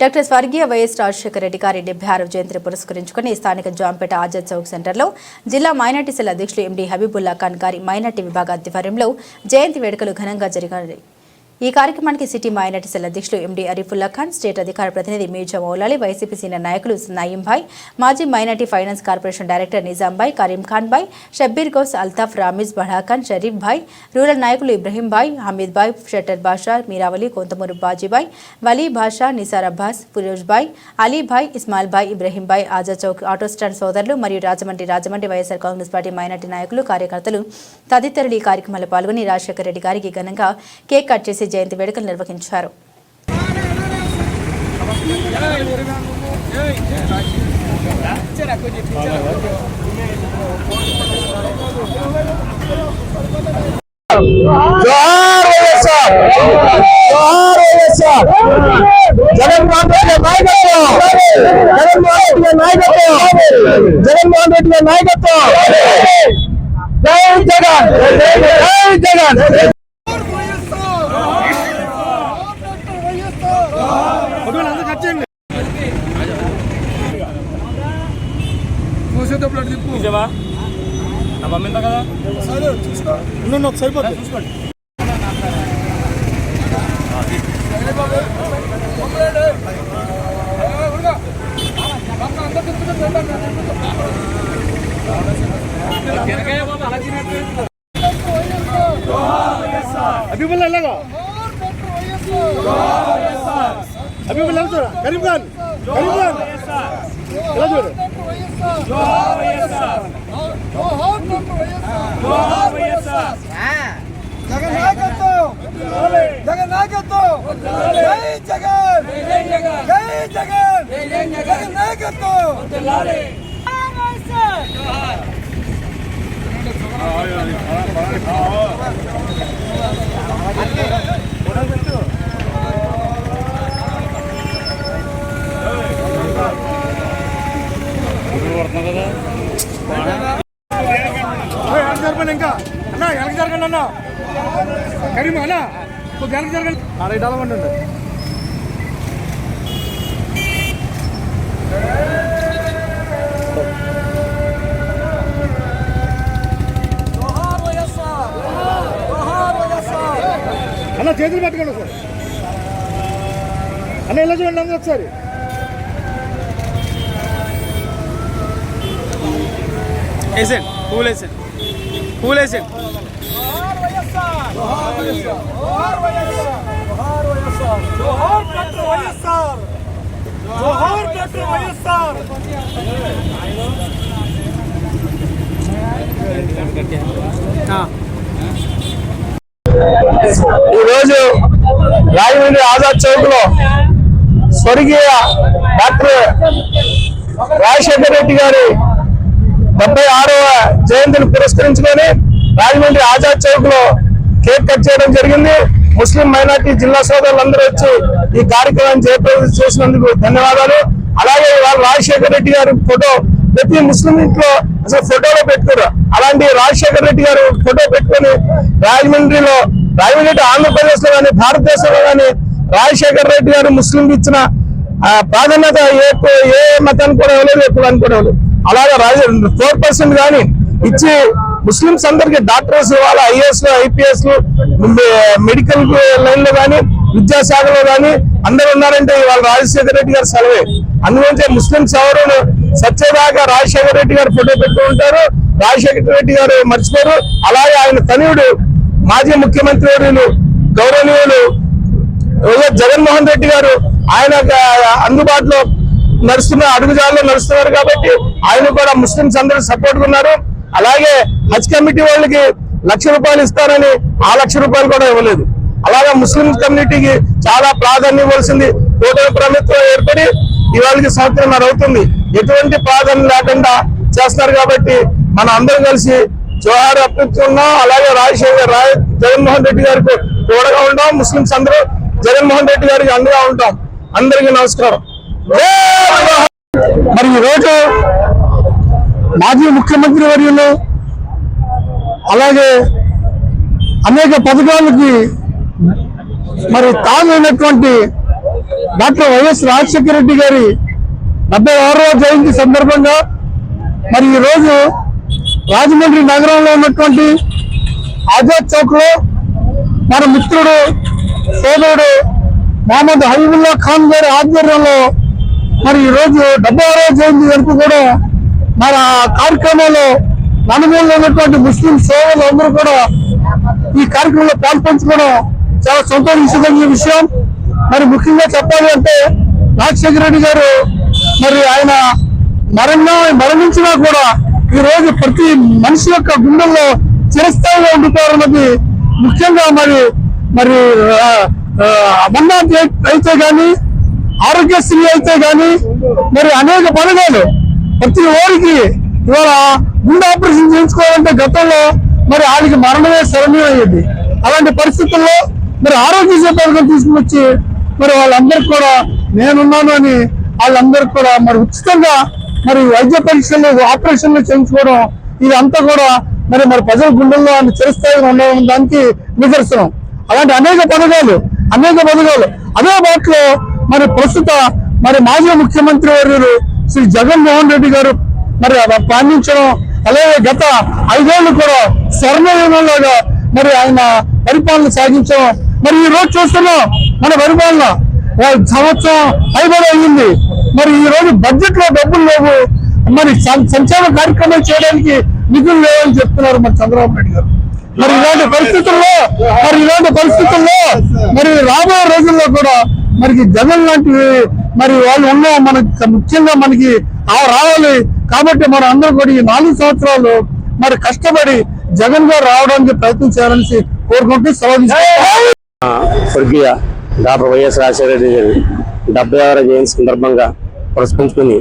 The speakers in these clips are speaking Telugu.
డాక్టర్ స్వర్గీయ వైఎస్ రాజశేఖర రెడ్డి గారి డెబ్బై ఆరు జయంతిని పురస్కరించుకుని స్థానిక జాంపేట ఆజాద్ చౌక్ సెంటర్లో జిల్లా మైనార్టీ సెల్ అధ్యక్షులు ఎండి హబీబుల్లా ఖాన్ గారి మైనార్టీ విభాగ ఆధ్వర్యంలో జయంతి వేడుకలు ఘనంగా జరిగాయి. ఈ కార్యక్రమానికి సిటీ మైనార్టీ సెల్ అధ్యక్షులు ఎండి అరిఫుల్లా ఖాన్ స్టేట్ అధికార ప్రతినిధి మీర్జా మౌలాలి వైసీపీ సీనియర్ నాయకులు నయీం భాయ్ మాజీ minority finance corporation director Nizam bhai Karim Khan bhai Shabbir Ghouse Altaf Ramiz Badakhan Sharif bhai rural నాయకులు Ibrahim bhai Hameed bhai shutter Basha Meeravali Kontamuru Bajibhai Vali Basha Nisar Abbas Firoz bhai Ali bhai Ismail bhai Ibrahim bhai Azad Chowk auto stand సోదరులు మరియు Rajahmundry Rajahmundry YSR Congress party minority నాయకులు కార్యకర్తలు తదితరులు ఈ కార్యక్రమంలో పాల్గొని రాజశేఖర రెడ్డి గారికి ఘనంగా కేక్ కట్ చేసి జయంతి వేడుకలు నిర్వహించారు. జగన్మోహన్ రెడ్డి నాయకత్వం జగన్మోహన్ రెడ్డి నాయకత్వం జగన్మోహన్ రెడ్డి నాయకత్వం జై జగన్. జై జగన్. చూసావా నా పంపిందా కదా సరిపోతుంది చూసుకోండి అభిమల్ ఎలాగా అభిమల్ చూడ కరీం ఖాన్ కరీం ఖాన్ ఎలా చూడు? జగన్ నాయకత్వం జగన్ నాయకత్వం జై జగన్ జై జగన్ జగన్ నాయకత్వం వెనక జరపండి ఇంకా? అన్న వెనక జరగండి అన్న? కరీం అన్న వెనక జరగండి? అరవై ఉండండి అన్న చేతులు పట్టుకోండి సార్ అన్న ఇలా చూడండి అందరూ ఒకసారి. వేసేయండి పూలు వేసేయండి పూలు వేసేయండి జోహార్ డాక్టర్ వైఎస్ఆర్ జోహార్ డాక్టర్ వైఎస్ఆర్ ఈ రోజు రాజమండ్రి ఆజాద్ చౌక్లో స్వర్గీయ డాక్టర్ రాజశేఖర రెడ్డి గారి డెబ్బై ఆరవ జయంతిని పురస్కరించుకొని రాజమండ్రి ఆజాద్ చౌక్లో కేక్ కట్ చేయడం జరిగింది. ముస్లిం మైనార్టీ జిల్లా సోదరులందరూ వచ్చి ఈ కార్యక్రమాన్ని చేపట్టి చేసినందుకు ధన్యవాదాలు. అలాగే ఇవాళ రాజశేఖర రెడ్డి గారి ఫోటో ప్రతి ముస్లిం ఇంట్లో అసలు ఫోటోలో పెట్టుకోరు. అలాంటి రాజశేఖర రెడ్డి గారు ఫోటో పెట్టుకొని రాజమండ్రిలో రాజమండ్రి ఆంధ్రప్రదేశ్లో కానీ భారతదేశంలో కానీ రాజశేఖర రెడ్డి గారు ముస్లింకి ఇచ్చిన ఆ, ప్రాధాన్యత ఏ ఏ మతానికి కూడా ఇవ్వలేదు ఎప్పుడు అనుకోవడం అలాగే రాజ ఫోర్ పర్సెంట్ కానీ ఇచ్చి ముస్లింస్ అందరికి డాక్టర్స్ ఇవ్వాలి ఐఏఎస్ ఐపీఎస్ మెడికల్ లైన్లో కానీ విద్యాశాఖలో కానీ అందరు ఉన్నారంటే ఇవాళ రాజశేఖర రెడ్డి గారు సెలవే. అందుగురించి ముస్లింస్ ఎవరు? సత్యదాకా రాజశేఖర రెడ్డి గారు ఫోటో పెట్టుకుంటారు ఉంటారు. రాజశేఖర రెడ్డి గారు మర్చిపోరు. అలాగే ఆయన తనయుడు మాజీ ముఖ్యమంత్రి వర్యులు గౌరవనీయులు జగన్మోహన్ రెడ్డి గారు ఆయన అందుబాటులో నడుస్తున్న అడుగుజాల్లో నడుస్తున్నారు కాబట్టి ఆయన కూడా ముస్లింస్ అందరూ సపోర్ట్ ఉన్నారు. అలాగే హజ్ కమిటీ వాళ్ళకి లక్ష రూపాయలు ఇస్తారని ఆ లక్ష రూపాయలు కూడా ఇవ్వలేదు. అలాగే ముస్లిం కమ్యూనిటీకి చాలా ప్రాధాన్యం ఇవ్వాల్సింది కూటమి ప్రభుత్వం ఏర్పడి ఇవాళకి సంవత్సరంన్నర అవుతుంది. ఎటువంటి ప్రాధాన్యం లేకుండా చేస్తున్నారు కాబట్టి మన అందరం కలిసి జోహార్ అర్పిస్తున్నాం అలాగే రాజశేఖర్ రాయ్ జగన్మోహన్ రెడ్డి గారికి తోడగా ఉంటాం. ముస్లింస్ అందరూ జగన్మోహన్ రెడ్డి గారికి అండగా ఉంటాం. అందరికీ నమస్కారం. మరి ఈరోజు రోజు మాజీ ముఖ్యమంత్రి వర్యులు అలాగే అనేక పథకాలకి మరి తానైనటువంటి డాక్టర్ వైఎస్ రాజశేఖర రెడ్డి గారి డెబ్బై ఆరవ జయంతి సందర్భంగా మరి ఈ రోజు రాజమండ్రి నగరంలో ఉన్నటువంటి ఆజాద్ చౌక్లో మన మిత్రుడు సోదరుడు మహమ్మద్ హబీబుల్లా ఖాన్ గారి ఆధ్వర్యంలో మరి ఈ రోజు డెబ్బై ఆరో జయంతి వరకు కూడా మరి ఆ కార్యక్రమంలో నలుమూలలో ఉన్నటువంటి ముస్లిం సేవలు అందరూ కూడా ఈ కార్యక్రమంలో పాల్పంచుకోవడం చాలా సంతోషించదగిన విషయం. మరి ముఖ్యంగా చెప్పాలి అంటే రాజశేఖర రెడ్డి గారు మరి ఆయన మరణ మరణించినా కూడా ఈ రోజు ప్రతి మనిషి యొక్క గుండెల్లో చిరస్థాయిలో ఉండిపోవాలన్నది ముఖ్యంగా మరి మరి అమర్నాథ్ అయితే కానీ ఆరోగ్యశ్రీ అయితే గాని మరి అనేక పథకాలు ప్రతి ఓరికి ఇవాళ గుండె ఆపరేషన్ చేయించుకోవాలంటే గతంలో మరి వాళ్ళకి మరణమే శరణ్యం అయ్యేది. అలాంటి పరిస్థితుల్లో మరి ఆరోగ్య పథకం తీసుకుని వచ్చి మరి వాళ్ళందరికీ కూడా నేనున్నాను అని వాళ్ళందరికీ కూడా మరి ఉచితంగా మరి వైద్య పరీక్షలు ఆపరేషన్లు చేయించుకోవడం ఇదంతా కూడా మరి మరి ప్రజల గుండెల్లో ఆయన చిరస్థాయిగా ఉండడం దానికి నిదర్శనం. అలాంటి అనేక పథకాలు అనేక పథకాలు. అదే బాటలో మరి ప్రస్తుత మరి మాజీ ముఖ్యమంత్రి వర్యులు శ్రీ జగన్మోహన్ రెడ్డి గారు మరి అలా అలాగే గత ఐదేళ్ళు కూడా స్వర్ణయుగంలాగా మరి ఆయన పరిపాలన సాగించడం మరి ఈ రోజు చూస్తున్నాం మన పరిపాలన సంవత్సరం ఐదేళ్ళు అయ్యింది మరి ఈ రోజు బడ్జెట్లో డబ్బులు లేవు. మరి సంక్షేమ కార్యక్రమాలు చేయడానికి నిధులు లేవని చెప్తున్నారు మరి చంద్రబాబు నాయుడు గారు. మరి ఇలాంటి పరిస్థితుల్లో మరి ఇలాంటి పరిస్థితుల్లో మరి రాబోయే రోజుల్లో కూడా మరి జగన్ లాంటివి మరి వాళ్ళు ఉన్న మనకి ముఖ్యంగా మనకి రావాలి. కాబట్టి మనం అందరూ కూడా ఈ నాలుగు సంవత్సరాలు మరి కష్టపడి జగన్ గారు రావడానికి ప్రయత్నం చేయాలని కోరుకుంటూ స్వర్గీయ డాక్టర్ వైఎస్ రాజశేఖర రెడ్డి గారి డెబ్బై ఆరు జయంతి సందర్భంగా పురస్కరించుకుని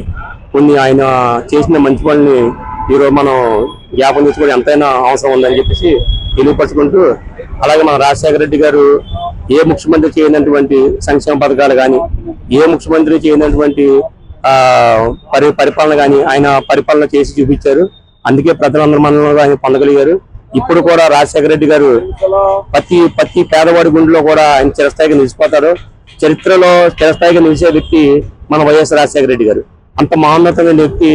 కొన్ని ఆయన చేసిన మంచి పనుల్ని ఈరోజు మనం జ్ఞాపకం చేసుకోవడం ఎంతైనా అవసరం ఉందని చెప్పేసి తెలియపరచుకుంటూ అలాగే మన రాజశేఖర రెడ్డి గారు ఏ ముఖ్యమంత్రి చేయనటువంటి సంక్షేమ పథకాలు కానీ ఏ ముఖ్యమంత్రి చేయనటువంటి పరి పరిపాలన కానీ ఆయన పరిపాలన చేసి చూపించారు. అందుకే ప్రజలందరూ మనలో ఆయన పొందగలిగారు. ఇప్పుడు కూడా రాజశేఖర రెడ్డి గారు ప్రతి ప్రతి పేదవాడి గుండెలో కూడా ఆయన చిరస్థాయిగా నిలిచిపోతారు. చరిత్రలో చిరస్థాయిగా నిలిచే వ్యక్తి మన వైఎస్ రాజశేఖర రెడ్డి గారు. అంత మహోన్నతమైన వ్యక్తి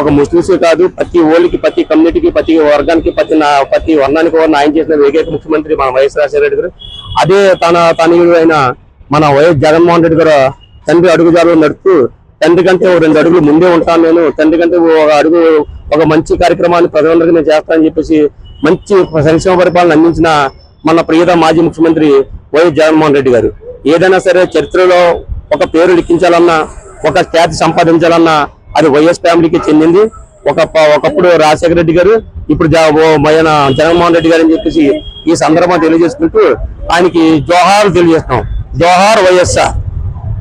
ఒక ముస్లింస్ కాదు ప్రతి ఓళ్ళకి ప్రతి కమ్యూనిటీకి ప్రతి వర్గానికి ప్రతి ప్రతి వర్ణానికి కూడా ఆయన చేసిన ఏకైక ముఖ్యమంత్రి మన వైఎస్ రాజశేఖర రెడ్డి గారు. అదే తన తనయుడు అయిన మన వైఎస్ జగన్మోహన్ రెడ్డి గారు తండ్రి అడుగుజాడలు నడుపుతూ తండ్రి కంటే ఓ రెండు అడుగులు ముందే ఉంటాను నేను తండ్రి కంటే ఓ ఒక అడుగు ఒక మంచి కార్యక్రమాన్ని ప్రజలందరికీ నేను చేస్తానని చెప్పేసి మంచి సంక్షేమ పరిపాలన అందించిన మన ప్రియత మాజీ ముఖ్యమంత్రి వైఎస్ జగన్మోహన్ రెడ్డి గారు. ఏదైనా సరే చరిత్రలో ఒక పేరు లిఖించాలన్నా ఒక ఖ్యాతి సంపాదించాలన్నా అది వైఎస్ ఫ్యామిలీకి చెందింది. ఒక ప- ఒకప్పుడు రాజశేఖర రెడ్డి గారు ఇప్పుడు ఓ మన జగన్మోహన్ రెడ్డి గారు అని చెప్పేసి ఈ సందర్భం తెలియజేసుకుంటూ ఆయనకి జోహార్ తెలియజేస్తున్నాం. జోహార్ వైఎస్ఆర్.